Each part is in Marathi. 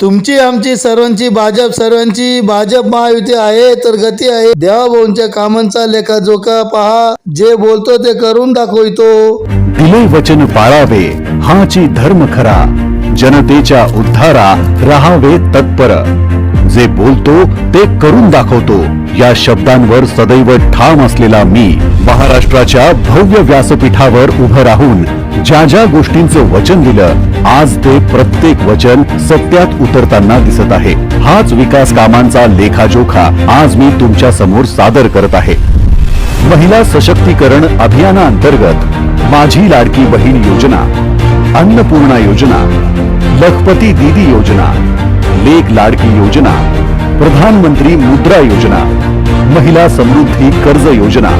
तुमची आमची सर्वांची भाजप सर्वांची भाजप महायुती आहे तर गती आहे. देवाभाऊंच्या कामांचा लेखाजोखा पहा. जे बोलतो ते करून दाखवितो. दिले वचन पाळावे हाची धर्म खरा. जनतेच्या उद्धारा राहावे तत्पर. जे बोलतो ते करून दाखवतो. या शब्दांवर सदैव ठाम असलेला मी महाराष्ट्राच्या भव्य व्यासपीठावर उभं राहून ज्या ज्या गोष्टींचं वचन दिलं आज ते प्रत्येक वचन सत्यात उतरताना दिसत आहे. हाच विकास कामांचा लेखाजोखा आज मी तुमच्यासमोर सादर करत आहे. महिला सशक्तीकरण अभियानाअंतर्गत माझी लाडकी बहीण योजना अन्नपूर्णा योजना लखपती दीदी योजना लेख लाडकी योजना प्रधानमंत्री मुद्रा योजना महिला समृद्धी कर्ज योजना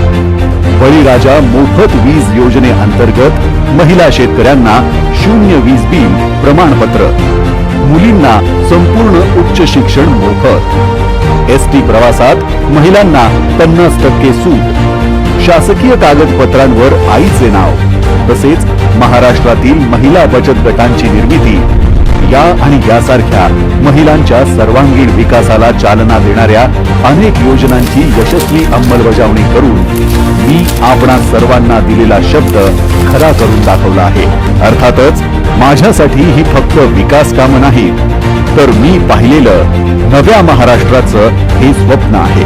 बळीराजा मोफत वीज योजनेअंतर्गत महिला शेतकऱ्यांना शून्य वीज बिल प्रमाणपत्र. मुलींना संपूर्ण उच्च शिक्षण मोफत. एस टी प्रवासात महिलांना पन्नास टक्के सूट. शासकीय कागदपत्रांवर आईचे नाव. तसेच महाराष्ट्रातील महिला बचत गटांची निर्मिती या आणि यासारख्या महिलांच्या सर्वांगीण विकासाला चालना देणाऱ्या अनेक योजनांची यशस्वी अंमलबजावणी करून मी आपणा सर्वांना दिलेला शब्द खरा करून दाखवला आहे. अर्थातच माझ्यासाठी ही फक्त विकास कामं नाही तर मी पाहिलेलं नव्या महाराष्ट्राचं हे स्वप्न आहे.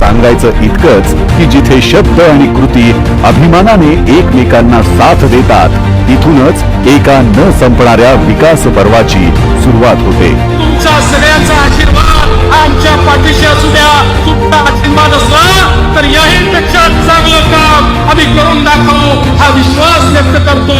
सांगायचं इतकंच की जिथे शब्द आणि कृती अभिमानाने एकमेकांना साथ देतात तिथूनच एका न संपणाऱ्या विकास पर्वाची सुरुवात होते. तुमचा सगळ्यांचा आशीर्वाद आमच्या पाठीशी असू द्या. तुमचा आशीर्वाद असला तर याही पेक्षा चांगलं काम आम्ही करून दाखवू. हा विश्वास व्यक्त करतो.